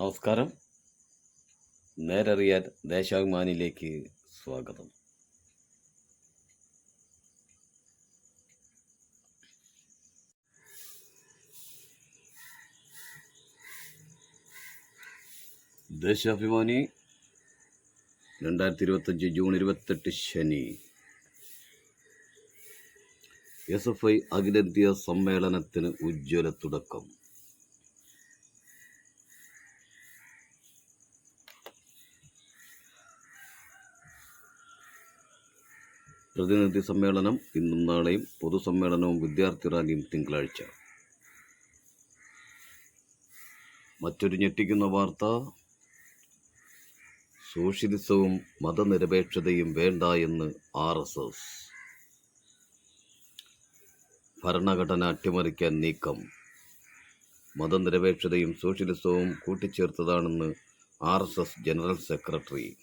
നമസ്കാരം. നേരറിയാൻ ദേശാഭിമാനിയിലേക്ക് സ്വാഗതം. ദേശാഭിമാനി രണ്ടായിരത്തി ഇരുപത്തഞ്ച് ജൂൺ ഇരുപത്തെട്ട് ശനി. എസ് എഫ് ഐ അഖിലേന്ത്യാ സമ്മേളനത്തിന് ഉജ്ജ്വല തുടക്കം. പ്രതിനിധി സമ്മേളനം ഇന്നും നാളെയും പൊതുസമ്മേളനവും വിദ്യാർത്ഥി റാലിയും തിങ്കളാഴ്ച. മറ്റൊരു ഞെട്ടിക്കുന്ന വാർത്ത. സോഷ്യലിസവും മതനിരപേക്ഷതയും വേണ്ട എന്ന് ആർ എസ് എസ്. ഭരണഘടന അട്ടിമറിക്കാൻ നീക്കം. മതനിരപേക്ഷതയും സോഷ്യലിസവും കൂട്ടിച്ചേർത്തതാണെന്ന് R S S general secretary.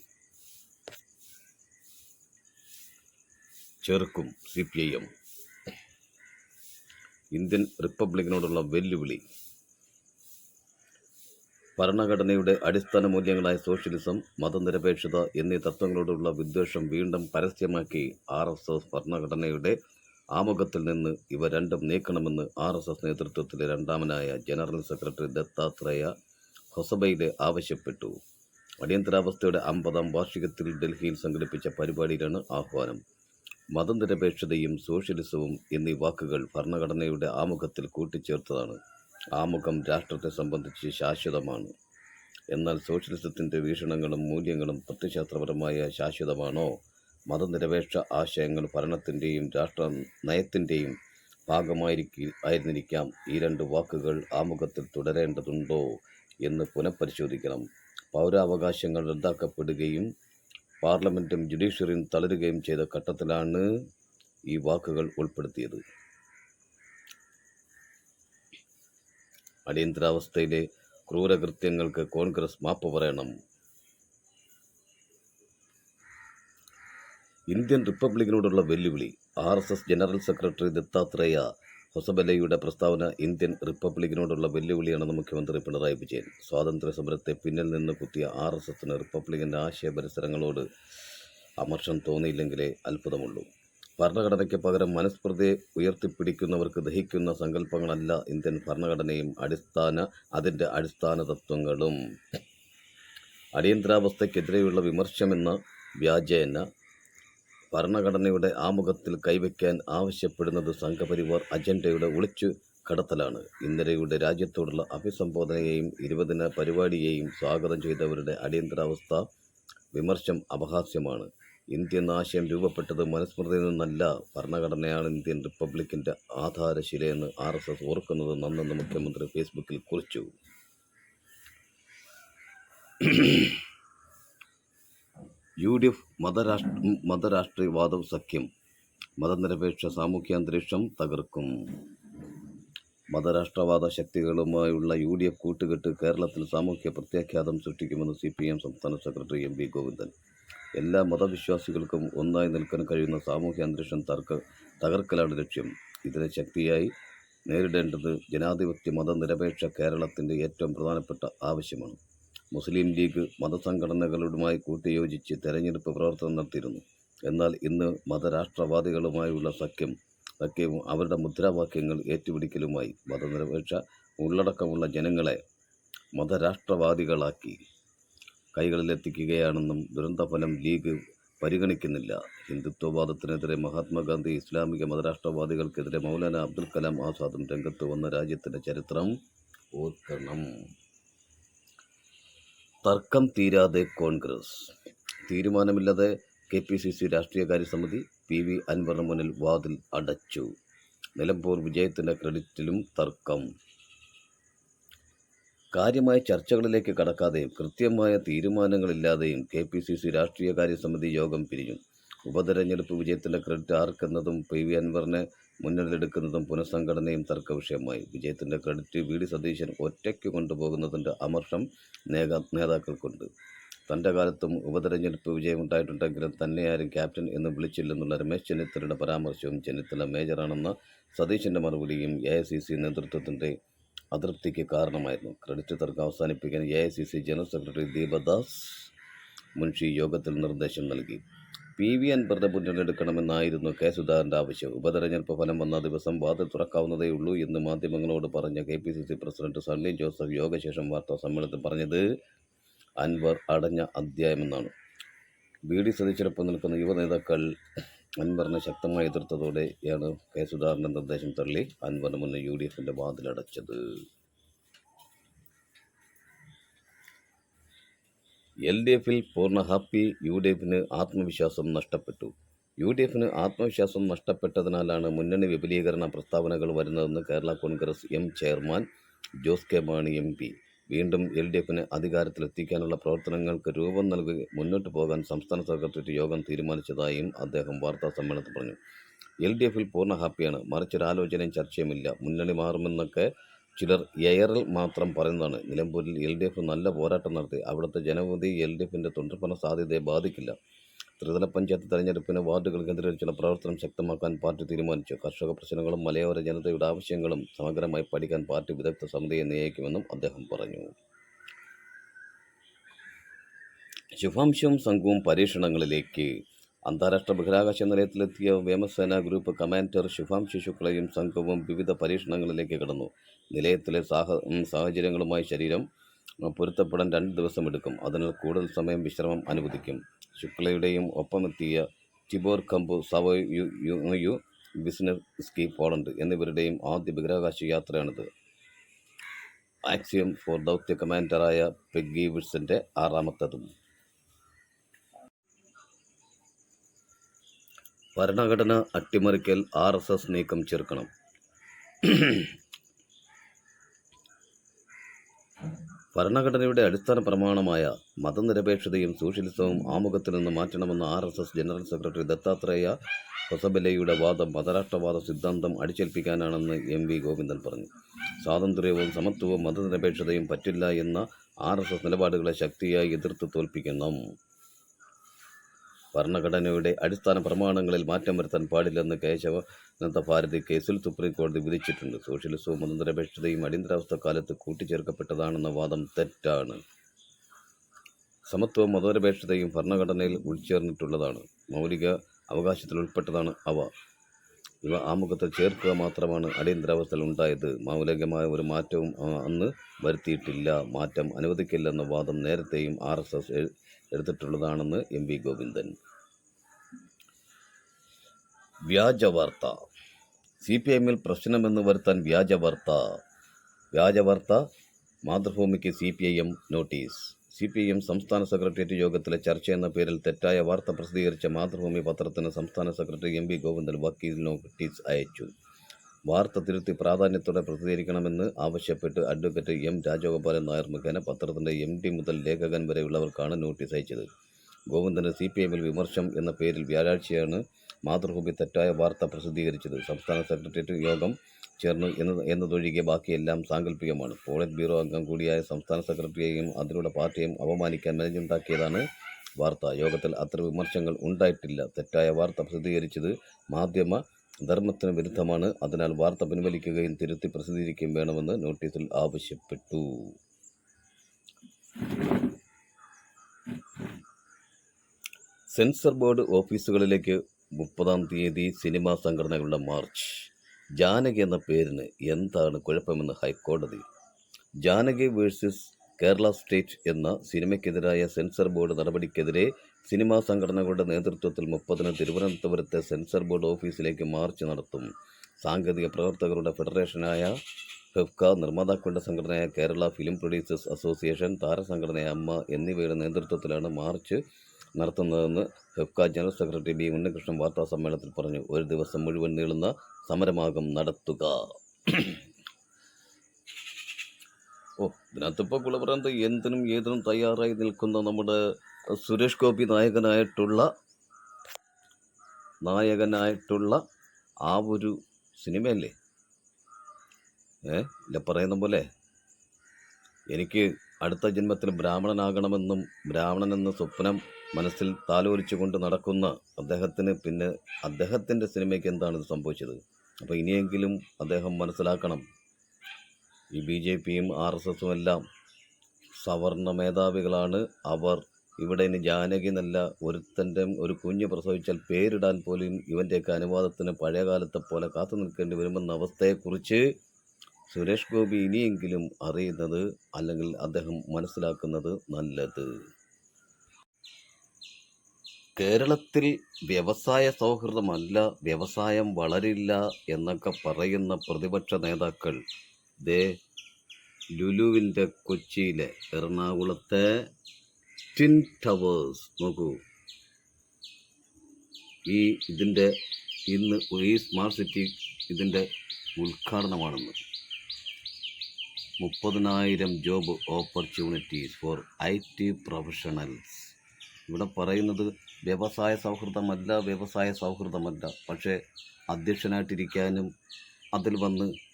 ചെറുക്കും C P I M Indian റിപ്പബ്ലിക്കിനോടുള്ള വെല്ലുവിളി. ഭരണഘടനയുടെ അടിസ്ഥാന മൂല്യങ്ങളായ സോഷ്യലിസം മതനിരപേക്ഷത എന്നീ തത്വങ്ങളോടുള്ള വിദ്വേഷം വീണ്ടും പരസ്യമാക്കി ആർ എസ് എസ് ഭരണഘടനയുടെ ആമുഖത്തിൽ നിന്ന് ഇവ രണ്ടും നീക്കണമെന്ന് ആർ എസ് എസ് നേതൃത്വത്തിലെ രണ്ടാമനായ ജനറൽ സെക്രട്ടറി ദത്താത്രേയ ഹൊസബയിലെ ആവശ്യപ്പെട്ടു. അടിയന്തരാവസ്ഥയുടെ അമ്പതാം വാർഷികത്തിൽ ഡൽഹിയിൽ സംഘടിപ്പിച്ച പരിപാടിയിലാണ് ആഹ്വാനം. മതനിരപേക്ഷതയും സോഷ്യലിസവും എന്നീ വാക്കുകൾ ഭരണഘടനയുടെ ആമുഖത്തിൽ കൂട്ടിച്ചേർത്തതാണ്. ആമുഖം രാഷ്ട്രത്തെ സംബന്ധിച്ച് ശാശ്വതമാണ്. എന്നാൽ സോഷ്യലിസത്തിന്റെ വീക്ഷണങ്ങളും മൂല്യങ്ങളും പ്രത്യശാസ്ത്രപരമായ ശാശ്വതമാണോ? മതനിരപേക്ഷ ആശയങ്ങൾ ഭരണത്തിന്റെയും രാഷ്ട്ര നയത്തിന്റെയും ഭാഗമായിരിക്കും ആയിരുന്നിരിക്കാം. ഈ രണ്ട് വാക്കുകൾ ആമുഖത്തിൽ തുടരേണ്ടതുണ്ടോ എന്ന് പുനഃപരിശോധിക്കണം. പൗരാവകാശങ്ങൾ റദ്ദാക്കപ്പെടുകയും പാർലമെന്റും ജുഡീഷ്യറിയും തളരുകയും ചെയ്ത ഘട്ടത്തിലാണ് ഈ വാക്കുകൾ ഉൾപ്പെടുത്തിയത്. അടിയന്തരാവസ്ഥയിലെ ക്രൂരകൃത്യങ്ങൾക്ക് കോൺഗ്രസ് മാപ്പ് പറയണം. ഇന്ത്യൻ റിപ്പബ്ലിക്കിനോടുള്ള വെല്ലുവിളി R S S general secretary Dattatreya ഹൊസബലയുടെ പ്രസ്താവന ഇന്ത്യൻ റിപ്പബ്ലിക്കിനോടുള്ള വെല്ലുവിളിയാണെന്ന് മുഖ്യമന്ത്രി പിണറായി വിജയൻ. സ്വാതന്ത്ര്യ സമരത്തെ പിന്നിൽ നിന്ന് കുത്തിയ ആർ എസ് എസിന് റിപ്പബ്ലിക്കിന്റെ ആശയ പരിസരങ്ങളോട് അമർഷം തോന്നിയില്ലെങ്കിലേ അത്ഭുതമുള്ളൂ. ഭരണഘടനയ്ക്ക് പകരം മനുസ്മൃതിയെ ഉയർത്തിപ്പിടിക്കുന്നവർക്ക് ദഹിക്കുന്ന സങ്കല്പങ്ങളല്ല ഇന്ത്യൻ ഭരണഘടനയും അടിസ്ഥാന അതിന്റെ അടിസ്ഥാന തത്വങ്ങളും. അടിയന്തരാവസ്ഥയ്ക്കെതിരെയുള്ള വിമർശമെന്ന വ്യാജേന ഭരണഘടനയുടെ ആമുഖത്തിൽ കൈവയ്ക്കാൻ ആവശ്യപ്പെടുന്നത് സംഘപരിവാർ അജണ്ടയുടെ ഒളിച്ചു കടത്തലാണ്. ഇന്ദിരയുടെ രാജ്യത്തോടുള്ള അഭിസംബോധനയെയും ഇരുപതിന പരിപാടിയെയും സ്വാഗതം ചെയ്തവരുടെ അടിയന്തരാവസ്ഥ വിമർശം അപഹാസ്യമാണ്. ഇന്ത്യൻ ആശയം രൂപപ്പെട്ടത് മനുസ്മൃതിയിൽ നിന്നല്ല. ഭരണഘടനയാണ് ഇന്ത്യൻ റിപ്പബ്ലിക്കിന്റെ ആധാരശിലയെന്ന് ആർ എസ് എസ് ഓർക്കുന്നത് നന്നെന്ന് മുഖ്യമന്ത്രി ഫേസ്ബുക്കിൽ കുറിച്ചു. യു ഡി എഫ് മതരാഷ്ട്ര മതരാഷ്ട്രീയവാദം സഖ്യം. മതനിരപേക്ഷ സാമൂഹ്യാന്തരീക്ഷം തകർക്കും. മതരാഷ്ട്രവാദ ശക്തികളുമായുള്ള യു ഡി എഫ് കൂട്ടുകെട്ട് കേരളത്തിൽ സാമൂഹ്യ പ്രത്യാഘാതം സൃഷ്ടിക്കുമെന്ന് സി പി എം സംസ്ഥാന സെക്രട്ടറി എം വി ഗോവിന്ദൻ. എല്ലാ മതവിശ്വാസികൾക്കും ഒന്നായി നിൽക്കാൻ കഴിയുന്ന സാമൂഹ്യ അന്തരീക്ഷം തർക്ക തകർക്കലാണ് ലക്ഷ്യം. ഇതിനെ ശക്തിയായി നേരിടേണ്ടത് ജനാധിപത്യ മതനിരപേക്ഷ കേരളത്തിന്റെ ഏറ്റവും പ്രധാനപ്പെട്ട ആവശ്യമാണ്. മുസ്ലിം ലീഗ് മതസംഘടനകളുമായി കൂട്ടിയോജിച്ച് തെരഞ്ഞെടുപ്പ് പ്രവർത്തനം നടത്തിയിരുന്നു. എന്നാൽ ഇന്ന് മതരാഷ്ട്രവാദികളുമായുള്ള സഖ്യം സഖ്യവും അവരുടെ മുദ്രാവാക്യങ്ങൾ ഏറ്റുപിടിക്കലുമായി മതനിരപേക്ഷ ഉള്ളടക്കമുള്ള ജനങ്ങളെ മതരാഷ്ട്രവാദികളാക്കി കൈകളിലെത്തിക്കുകയാണെന്നും ദുരന്തഫലം ലീഗ് പരിഗണിക്കുന്നില്ല. ഹിന്ദുത്വവാദത്തിനെതിരെ മഹാത്മാഗാന്ധി ഇസ്ലാമിക മതരാഷ്ട്രവാദികൾക്കെതിരെ മൗലാന അബ്ദുൽ കലാം ആസാദും രംഗത്ത് വന്ന രാജ്യത്തിന്റെ ചരിത്രം ഓർക്കണം. തർക്കം തീരാതെ കോൺഗ്രസ്. തീരുമാനമില്ലാതെ കെ പി സി സി രാഷ്ട്രീയകാര്യ സമിതി പി വി അൻവറിന് മുന്നിൽ വാതിൽ അടച്ചു. നിലമ്പൂർ വിജയത്തിന്റെ ക്രെഡിറ്റിലും തർക്കം. കാര്യമായ ചർച്ചകളിലേക്ക് കടക്കാതെയും കൃത്യമായ തീരുമാനങ്ങളില്ലാതെയും കെ പി സി സി രാഷ്ട്രീയകാര്യ സമിതി യോഗം പിരിഞ്ഞു. ഉപതെരഞ്ഞെടുപ്പ് വിജയത്തിന്റെ ക്രെഡിറ്റ് ആർക്കെന്നതും പി വി അൻവറിനെ മുന്നിലെടുക്കുന്നതും പുനഃസംഘടനയും തർക്കവിഷയമായി. വിജയത്തിന്റെ ക്രെഡിറ്റ് വി ഡി സതീശൻ ഒറ്റയ്ക്ക് കൊണ്ടുപോകുന്നതിന്റെ അമർഷം നേതാ നേതാക്കൾക്കുണ്ട്. തന്റെ കാലത്തും ഉപതെരഞ്ഞെടുപ്പ് വിജയമുണ്ടായിട്ടുണ്ടെങ്കിലും തന്നെ ആരും ക്യാപ്റ്റൻ എന്ന് വിളിച്ചില്ലെന്നുള്ള രമേശ് ചെന്നിത്തലയുടെ പരാമർശവും ചെന്നിത്തല മേജറാണെന്ന സതീശന്റെ മറുപടിയും എ ഐ സി സി നേതൃത്വത്തിന്റെ അതൃപ്തിക്ക് കാരണമായിരുന്നു. ക്രെഡിറ്റ് തർക്കം അവസാനിപ്പിക്കാൻ A I C C general secretary Deepa Das Munshi യോഗത്തിൽ നിർദ്ദേശം നൽകി. പി വി അൻവറിനെ മുന്നിലെടുക്കണമെന്നായിരുന്നു കെ സുധാകരന്റെ ആവശ്യം. ഉപതെരഞ്ഞെടുപ്പ് ഫലം വന്ന ദിവസം വാതിൽ തുറക്കാവുന്നതേയുള്ളൂ എന്ന് മാധ്യമങ്ങളോട് പറഞ്ഞ K P C C president Sunny Joseph യോഗശേഷം വാർത്താ സമ്മേളനത്തിൽ പറഞ്ഞത് അൻവർ അടഞ്ഞ അധ്യായമെന്നാണ്. ബി ഡി സതീശനൊപ്പം നിൽക്കുന്ന യുവ നേതാക്കൾ അൻവറിനെ ശക്തമായി എതിർത്തതോടെയാണ് കെ സുധാകരന്റെ നിർദ്ദേശം തള്ളി അൻവറിന് മുന്നിൽ യു ഡി എഫിന്റെ വാതിലടച്ചത്. എൽ ഡി എഫിൽ പൂർണ ഹാപ്പി യു ഡി എഫിന് ആത്മവിശ്വാസം നഷ്ടപ്പെട്ടു. യു ഡി എഫിന് ആത്മവിശ്വാസം നഷ്ടപ്പെട്ടതിനാലാണ് മുന്നണി വിപുലീകരണ പ്രസ്താവനകൾ വരുന്നതെന്ന് Kerala Congress M chairman Jose K Mani M P. വീണ്ടും എൽ ഡി എഫിന് അധികാരത്തിലെത്തിക്കാനുള്ള പ്രവർത്തനങ്ങൾക്ക് രൂപം നൽകി മുന്നോട്ട് പോകാൻ സംസ്ഥാന സെക്രട്ടേറിയറ്റ് യോഗം തീരുമാനിച്ചതായും അദ്ദേഹം വാർത്താ സമ്മേളനത്തിൽ പറഞ്ഞു. എൽ ഡി എഫിൽ പൂർണ ഹാപ്പിയാണ്. മറിച്ചൊരാലോചനയും ചർച്ചയുമില്ല. മുന്നണി മാറുമെന്നൊക്കെ ചിലർ എയറിൽ മാത്രം പറയുന്നതാണ് നിലമ്പൂരിൽ എൽ ഡി എഫ് നല്ല പോരാട്ടം നടത്തി അവിടുത്തെ ജനവിധി എൽ ഡി എഫിന്റെ തുടർഭരണ സാധ്യതയെ ബാധിക്കില്ല. ത്രിതല പഞ്ചായത്ത് തെരഞ്ഞെടുപ്പിന് വാർഡുകൾ കേന്ദ്രീകരിച്ചുള്ള പ്രവർത്തനം ശക്തമാക്കാൻ പാർട്ടി തീരുമാനിച്ചു. കർഷക പ്രശ്നങ്ങളും മലയോര ജനതയുടെ ആവശ്യങ്ങളും സമഗ്രമായി പഠിക്കാൻ പാർട്ടി വിദഗ്ധ സമിതിയെ നിയോഗിക്കുമെന്നും അദ്ദേഹം പറഞ്ഞു. ശുഭാംശവും സംഘവും പരീക്ഷണങ്ങളിലേക്ക് അന്താരാഷ്ട്ര ബഹിരാകാശ നിലയത്തിലെത്തിയ വ്യോമസേന ഗ്രൂപ്പ് കമാൻഡർ ശുഭാംശു ശുക്ലയും സംഘവും വിവിധ പരീക്ഷണങ്ങളിലേക്ക് കടന്നു. നിലയത്തിലെ സാഹ സാഹചര്യങ്ങളുമായി ശരീരം പൊരുത്തപ്പെടാൻ രണ്ട് ദിവസം എടുക്കും. അതിനാൽ കൂടുതൽ സമയം വിശ്രമം അനുവദിക്കും. ശുക്ലയുടെയും ഒപ്പമെത്തിയ ടിബോർ കമ്പു സവോ യു യു യു ബിസിനസ്കി പോളണ്ട് എന്നിവരുടെയും ആദ്യ ബഹിരാകാശ യാത്രയാണിത്. ആക്സിയം ഫോർ ദൗത്യ കമാൻഡറായ പെഗ്ഗി വിഡ്സിന്റെ ആറാമത്തതും ഭരണഘടന അട്ടിമറിക്കൽ ആർ എസ് എസ് നീക്കം ചെറുക്കണം. ഭരണഘടനയുടെ അടിസ്ഥാന പ്രമാണമായ മതനിരപേക്ഷതയും സോഷ്യലിസവും ആമുഖത്തിൽ നിന്ന് മാറ്റണമെന്ന R S S general secretary Dattatreya ഹൊസബലയുടെ വാദം മതരാഷ്ട്രവാദ സിദ്ധാന്തം അടിച്ചേൽപ്പിക്കാനാണെന്ന് എം വി ഗോവിന്ദൻ പറഞ്ഞു. സ്വാതന്ത്ര്യവും സമത്വവും മതനിരപേക്ഷതയും പറ്റില്ല എന്ന ആർ എസ് എസ് നിലപാടുകളെ ശക്തിയായി എതിർത്ത് തോൽപ്പിക്കണം. ഭരണഘടനയുടെ അടിസ്ഥാന പ്രമാണങ്ങളിൽ മാറ്റം വരുത്താൻ പാടില്ലെന്ന് കേശവനന്ദ ഭാരതി കേസിൽ സുപ്രീം കോടതി വിധിച്ചിട്ടുണ്ട്. സോഷ്യലിസവും മതനിരപേക്ഷതയും അടിയന്തരാവസ്ഥ കാലത്ത് കൂട്ടിച്ചേർക്കപ്പെട്ടതാണെന്ന വാദം തെറ്റാണ്. സമത്വവും മതനിരപേക്ഷതയും ഭരണഘടനയിൽ ഉൾച്ചേർന്നിട്ടുള്ളതാണ്. മൗലിക അവകാശത്തിൽ ഉൾപ്പെട്ടതാണ് അവ. ഇവ ആമുഖത്തിൽ ചേർക്കുക മാത്രമാണ് അടിയന്തരാവസ്ഥയിൽ ഉണ്ടായത്. മൗലികമായ ഒരു മാറ്റവും അന്ന് വരുത്തിയിട്ടില്ല. മാറ്റം അനുവദിക്കില്ലെന്ന വാദം നേരത്തെയും ആർ എസ് എസ് എടുത്തിട്ടുള്ളതാണെന്ന് എം വി ഗോവിന്ദൻ. വ്യാജ വാർത്ത സി പി എമ്മിൽ പ്രശ്നമെന്ന് വരുത്താൻ വ്യാജ വാർത്ത വ്യാജ വാർത്ത മാതൃഭൂമിക്ക് C P I M notice. C P M സംസ്ഥാന സെക്രട്ടേറിയറ്റ് യോഗത്തിലെ ചർച്ച എന്ന പേരിൽ തെറ്റായ വാർത്ത പ്രസിദ്ധീകരിച്ച മാതൃഭൂമി പത്രത്തിന് സംസ്ഥാന സെക്രട്ടറി എം വി ഗോവിന്ദൻ വക്കീൽ നോട്ടീസ് അയച്ചു. വാർത്ത തിരുത്തി പ്രാധാന്യത്തോടെ പ്രസിദ്ധീകരിക്കണമെന്ന് ആവശ്യപ്പെട്ട് അഡ്വക്കേറ്റ് എം രാജഗോപാലൻ നായർ മുഖേന പത്രത്തിന്റെ എം ഡി മുതൽ ലേഖകൻ വരെയുള്ളവർക്കാണ് നോട്ടീസ് അയച്ചത്. ഗോവിന്ദന് സി പി എമ്മിൽ വിമർശം എന്ന പേരിൽ വ്യാഴാഴ്ചയാണ് മാതൃഭൂമി തെറ്റായ വാർത്ത പ്രസിദ്ധീകരിച്ചത്. സംസ്ഥാന സെക്രട്ടേറിയറ്റ് യോഗം ചേർന്നു എന്നത് എന്നതൊഴികെ ബാക്കിയെല്ലാം സാങ്കല്പികമാണ്. പോളിറ്റ് ബ്യൂറോ അംഗം കൂടിയായ സംസ്ഥാന സെക്രട്ടറിയെയും അതിലൂടെ പാർട്ടിയെയും അപമാനിക്കാൻ മെനഞ്ഞുണ്ടാക്കിയതാണ് വാർത്ത. യോഗത്തിൽ അത്ര വിമർശങ്ങൾ ഉണ്ടായിട്ടില്ല. തെറ്റായ വാർത്ത പ്രസിദ്ധീകരിച്ചത് മാധ്യമ ധർമ്മത്തിന് വിരുദ്ധമാണ്. അതിനാൽ വാർത്ത പിൻവലിക്കുകയും തിരുത്തി പ്രസിദ്ധീകരിക്കുകയും വേണമെന്ന് നോട്ടീസിൽ ആവശ്യപ്പെട്ടു. സെൻസർ ബോർഡ് ഓഫീസുകളിലേക്ക് മുപ്പതാം തീയതി സിനിമാ സംഘടനകളുടെ മാർച്ച്. ജാനകി എന്ന പേരിന് എന്താണ് കുഴപ്പമെന്ന് ഹൈക്കോടതി. ജാനകി വേഴ്സസ് കേരള സ്റ്റേറ്റ് എന്ന സിനിമയ്ക്കെതിരായ സെൻസർ ബോർഡ് നടപടിക്കെതിരെ സിനിമാ സംഘടനകളുടെ നേതൃത്വത്തിൽ മുപ്പതിന് തിരുവനന്തപുരത്തെ സെൻസർ ബോർഡ് ഓഫീസിലേക്ക് മാർച്ച് നടത്തും. സാങ്കേതിക പ്രവർത്തകരുടെ ഫെഡറേഷനായ ഫെഫ്ക നിർമ്മാതാക്കളുടെ സംഘടനയായ കേരള ഫിലിം പ്രൊഡ്യൂസേഴ്സ് അസോസിയേഷൻ താരസംഘടനയായ അമ്മ എന്നിവയുടെ നേതൃത്വത്തിലാണ് മാർച്ച് നടത്തുന്നതെന്ന് FEFKA general secretary B Unnikrishnan വാർത്താ സമ്മേളനത്തിൽ പറഞ്ഞു. ഒരു ദിവസം മുഴുവൻ നീളുന്ന സമരമാകും നടത്തുക. ഓ ഇതിനകത്ത് ഇപ്പോൾ കുളപുറന്ത് എന്തിനും ഏതിനും തയ്യാറായി നിൽക്കുന്ന നമ്മുടെ സുരേഷ് ഗോപി നായകനായിട്ടുള്ള നായകനായിട്ടുള്ള ആ ഒരു സിനിമയല്ലേ? ഏ ഇല്ല പറയുന്ന പോലെ എനിക്ക് അടുത്ത ജന്മത്തിൽ ബ്രാഹ്മണനാകണമെന്നും ബ്രാഹ്മണനെന്ന സ്വപ്നം മനസ്സിൽ താലോലിച്ചുകൊണ്ട് നടക്കുന്ന അദ്ദേഹത്തിന് പിന്നെ അദ്ദേഹത്തിന്റെ സിനിമയ്ക്ക് എന്താണ് ഇത് സംഭവിച്ചത്? അപ്പോൾ ഇനിയെങ്കിലും അദ്ദേഹം മനസ്സിലാക്കണം. ഈ ബി ജെ പിയും ആർ എസ് എസും എല്ലാം സവർണ മേധാവികളാണ്. അവർ ഇവിടെ ഇനി ജാനകി എന്നല്ല ഒരുത്തന്റെ ഒരു കുഞ്ഞ് പ്രസവിച്ചാൽ പേരിടാൻ പോലും ഇവന്റെയൊക്കെ അനുവാദത്തിന് പഴയകാലത്തെ പോലെ കാത്തു നിൽക്കേണ്ടി വരുമെന്ന അവസ്ഥയെക്കുറിച്ച് സുരേഷ് ഗോപി ഇനിയെങ്കിലും അറിയുന്നത് അല്ലെങ്കിൽ അദ്ദേഹം മനസ്സിലാക്കുന്നത് നല്ലത്. കേരളത്തിൽ വ്യവസായ സൗഹൃദമല്ല വ്യവസായം വളരില്ല എന്നൊക്കെ പറയുന്ന പ്രതിപക്ഷ നേതാക്കൾ ദേ ലുലുവിന്റെ കൊച്ചിയിലെ എറണാകുളത്തെ ട്വിൻ ടവേഴ്സ് നോക്കൂ. ഈ ഇതിന്റെ ഇന്ന് ഈ സ്മാർട്ട് സിറ്റി ഇതിന്റെ ഉദ്ഘാടനമാണെന്ന്. മുപ്പതിനായിരം job opportunities for I T professionals. ഇവിടെ പറയുന്നത് വ്യവസായ സൗഹൃദമല്ല വ്യവസായ സൗഹൃദമല്ല. പക്ഷേ അധ്യക്ഷനായിട്ടിരിക്കാനും അതിൽ വന്ന്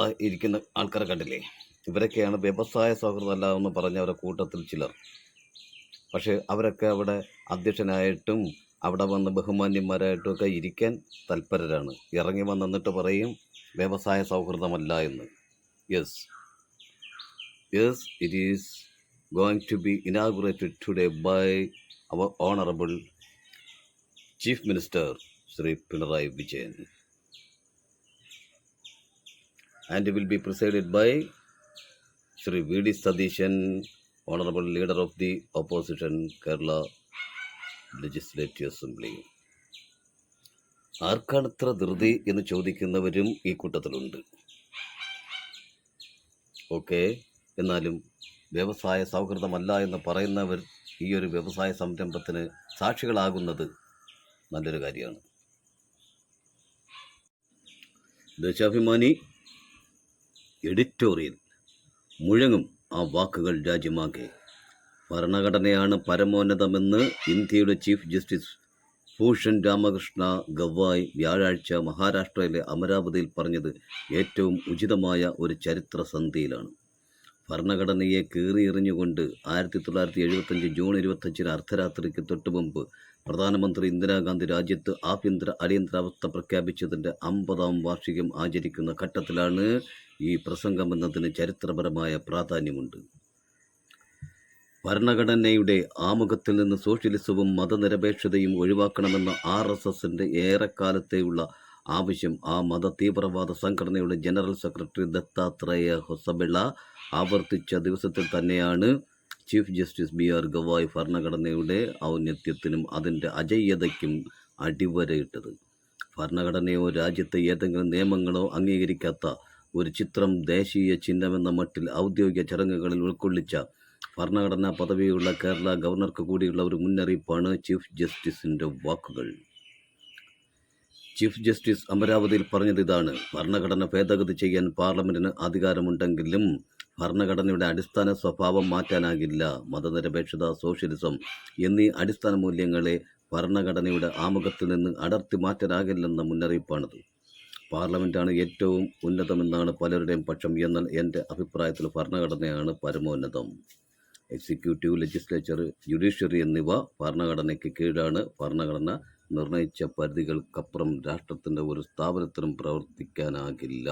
ഇരിക്കുന്ന ആൾക്കാരെ കണ്ടില്ലേ? ഇവരൊക്കെയാണ് വ്യവസായ സൗഹൃദമല്ല എന്ന് പറഞ്ഞവരുടെ കൂട്ടത്തിൽ ചിലർ. പക്ഷേ അവരൊക്കെ അവിടെ അധ്യക്ഷനായിട്ടും അവിടെ വന്ന് ബഹുമാന്യന്മാരായിട്ടും ഒക്കെ ഇരിക്കാൻ തൽപരരാണ്. ഇറങ്ങി വന്നിട്ട് പറയും വ്യവസായ സൗഹൃദമല്ല എന്ന്. Yes yes it is going to be inaugurated today by our honourable chief minister Shri Pinarayi Vijayan and will be presided by Sri V.D. Sadishan, Honorable Leader of the Opposition Kerala Legislative Assembly. ആർക്കാണ് ഇത്ര ധൃതി എന്ന് ചോദിക്കുന്നവരും ഈ കൂട്ടത്തിലുണ്ട് okay എന്നാലും വ്യവസായ സൗഹൃദമല്ല എന്ന് പറയുന്നവർ ഈ ഒരു വ്യവസായ സംരംഭത്തിന് സാക്ഷികളാകുന്നത് നല്ലൊരു കാര്യമാണ് ദേശാഭിമാനി എഡിറ്റോറിയൽ. മുഴങ്ങും ആ വാക്കുകൾ രാജ്യമാകെ. ഭരണഘടനയാണ് പരമോന്നതമെന്ന് ഇന്ത്യയുടെ ചീഫ് ജസ്റ്റിസ് ഭൂഷൺ രാമകൃഷ്ണ ഗവായ് വ്യാഴാഴ്ച മഹാരാഷ്ട്രയിലെ അമരാവതിയിൽ പറഞ്ഞത് ഏറ്റവും ഉചിതമായ ഒരു ചരിത്ര സന്ധിയിലാണ് ഭരണഘടനയെ കീറിയെറിഞ്ഞുകൊണ്ട് ആയിരത്തി തൊള്ളായിരത്തി എഴുപത്തഞ്ച് ജൂൺ ഇരുപത്തഞ്ചിന് അർദ്ധരാത്രിക്ക് തൊട്ടു മുമ്പ് പ്രധാനമന്ത്രി ഇന്ദിരാഗാന്ധി രാജ്യത്ത് ആഭ്യന്തര അടിയന്തരാവസ്ഥ പ്രഖ്യാപിച്ചതിന്റെ അമ്പതാം വാർഷികം ആചരിക്കുന്ന ഘട്ടത്തിലാണ് ഈ പ്രസംഗം എന്നതിന് ചരിത്രപരമായ പ്രാധാന്യമുണ്ട്. ഭരണഘടനയുടെ ആമുഖത്തിൽ നിന്ന് സോഷ്യലിസവും മതനിരപേക്ഷതയും ഒഴിവാക്കണമെന്ന ആർ എസ് എസിന്റെ ഏറെക്കാലത്തെയുള്ള ആവശ്യം ആ മത തീവ്രവാദ സംഘടനയുടെ ജനറൽ സെക്രട്ടറി ദത്താത്രേയ ഹൊസബിള ആവർത്തിച്ച ദിവസത്തിൽ തന്നെയാണ്. Chief justice B R Gavai ഭരണഘടനയുടെ ഔന്നത്യത്തിനും അതിന്റെ അജയ്യതയ്ക്കും അടിവരയിട്ടത്. ഭരണഘടനയോ രാജ്യത്തെ ഏതെങ്കിലും നിയമങ്ങളോ അംഗീകരിക്കാത്ത ഒരു ചിത്രം ദേശീയ ചിഹ്നമെന്ന മട്ടിൽ ഔദ്യോഗിക ചടങ്ങുകളിൽ ഉൾക്കൊള്ളിച്ച ഭരണഘടനാ പദവിയുള്ള കേരള ഗവർണർക്ക് കൂടിയുള്ള ഒരു മുന്നറിയിപ്പാണ് ചീഫ് ജസ്റ്റിസിന്റെ വാക്കുകൾ. ചീഫ് ജസ്റ്റിസ് അമരാവതിയിൽ പറഞ്ഞത് ഇതാണ് ഭരണഘടന ഭേദഗതി ചെയ്യാൻ പാർലമെന്റിന് അധികാരമുണ്ടെങ്കിലും ഭരണഘടനയുടെ അടിസ്ഥാന സ്വഭാവം മാറ്റാനാകില്ല. മതനിരപേക്ഷത സോഷ്യലിസം എന്നീ അടിസ്ഥാന മൂല്യങ്ങളെ ഭരണഘടനയുടെ ആമുഖത്തിൽ നിന്ന് അടർത്തി മാറ്റാനാകില്ലെന്ന മുന്നറിയിപ്പാണത്. പാർലമെന്റാണ് ഏറ്റവും ഉന്നതമെന്നാണ് പലരുടെയും പക്ഷം. എന്നാൽ എന്റെ അഭിപ്രായത്തിൽ ഭരണഘടനയാണ് പരമോന്നതം. എക്സിക്യൂട്ടീവ് ലെജിസ്ലേച്ചർ ജുഡീഷ്യറി എന്നിവ ഭരണഘടനയ്ക്ക് കീഴാണ്. ഭരണഘടന നിർണയിച്ച പരിധികൾക്കപ്പുറം രാഷ്ട്രത്തിന്റെ ഒരു സ്ഥാപനത്തിനും പ്രവർത്തിക്കാനാകില്ല.